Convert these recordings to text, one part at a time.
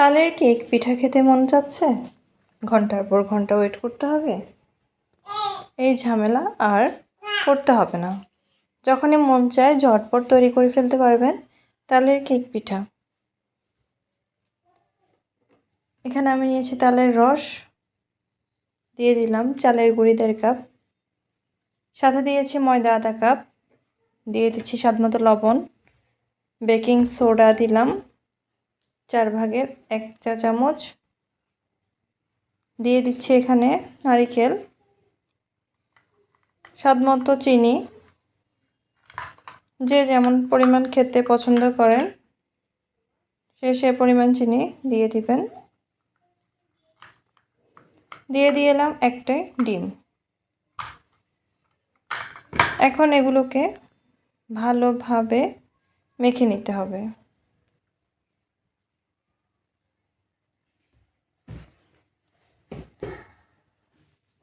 তালের কেক পিঠা খেতে মন চাচ্ছে? ঘণ্টার পর ঘণ্টা ওয়েট করতে হবে? এই ঝামেলা আর করতে হবে না। যখনই মন চায় ঝটপট তৈরি করে ফেলতে পারবেন তালের কেক পিঠা। এখানে আমি নিয়েছি তালের রস। দিয়ে দিলাম চালের গুঁড়ি দেড় কাপ। সাথে দিয়েছি ময়দা আধা কাপ। দিয়ে দিচ্ছি স্বাদমতো লবণ। বেকিং সোডা দিলাম। চার ভাগের এক চা চামচ দিয়ে দিচ্ছি এখানে নারিকেল স্বাদমতো চিনি। যে যেমন পরিমাণ খেতে পছন্দ করেন, সে সে পরিমাণ চিনি দিয়ে দিবেন। দিয়ে দিয়ে এলাম একটাই ডিম। এখন এগুলোকে ভালোভাবে মেখে নিতে হবে।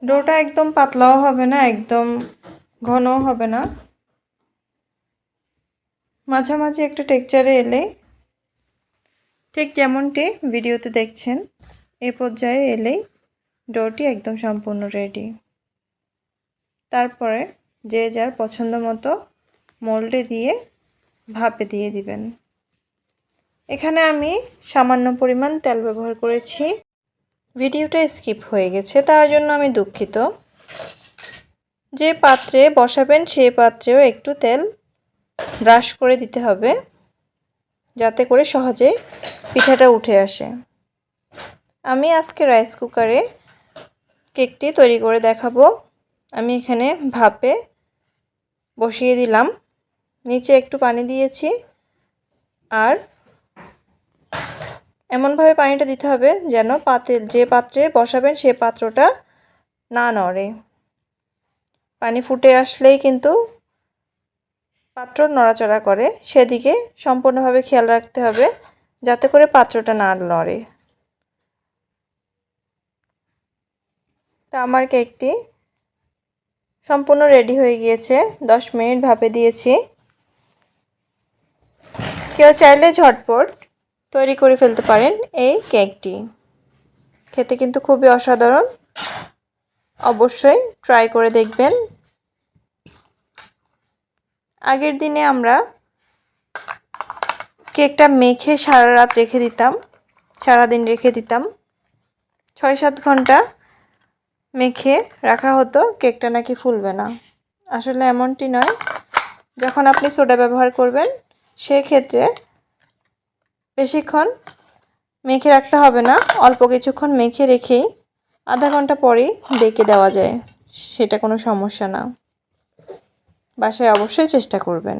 ডোটা একদম পাতলাও হবে না, একদম ঘনও হবে না। মাঝামাঝি একটা টেক্সচারে এলে, ঠিক যেমনটি ভিডিওতে দেখছেন, এ পর্যায়ে এলেই ডোটি একদম সম্পূর্ণ রেডি। তারপরে যে যার পছন্দ মতো মোল্ডে দিয়ে ভাপে দিয়ে দিবেন। এখানে আমি সামান্য পরিমাণ তেল ব্যবহার করেছি। ভিডিওটা স্কিপ হয়ে গেছে, তার জন্য আমি দুঃখিত। যে পাত্রে বসাবেন, সে পাত্রেও একটু তেল ব্রাশ করে দিতে হবে, যাতে করে সহজে পিঠাটা উঠে আসে। আমি আজকে রাইস কুকারে কেকটি তৈরি করে দেখাবো। আমি এখানে ভাপে বসিয়ে দিলাম, নিচে একটু পানি দিয়েছি, আর এমনভাবে পানিটা দিতে হবে যেন পাতের যে পাত্রে বসাবেন সে পাত্রটা না নড়ে। পানি ফুটে আসলেই কিন্তু পাত্র নড়াচড়া করে। সেদিকে সম্পূর্ণভাবে খেয়াল রাখতে হবে যাতে করে পাত্রটা না নড়ে। তা আমার কেকটি সম্পূর্ণ রেডি হয়ে গিয়েছে। দশ মিনিট ভাপে দিয়েছি। কেউ চাইলে ঝটপট তৈরি করে ফেলতে পারেন এই কেকটি। খেতে কিন্তু খুবই অসাধারণ। অবশ্যই ট্রাই করে দেখবেন। আগের দিনে আমরা কেকটা মেখে সারা রাত রেখে দিতাম, সারাদিন রেখে দিতাম। ছয় সাত ঘণ্টা মেখে রাখা হতো, কেকটা নাকি ফুলবে না। আসলে এমনটি নয়। যখন আপনি সোডা ব্যবহার করবেন, সেক্ষেত্রে বেশিক্ষণ মেখে রাখতে হবে না, অল্প কিছুক্ষণ মেখে রেখেই আধা ঘণ্টা পরেই ডেকে দেওয়া যায়, সেটা কোনো সমস্যা না। বাসায় অবশ্যই চেষ্টা করবেন।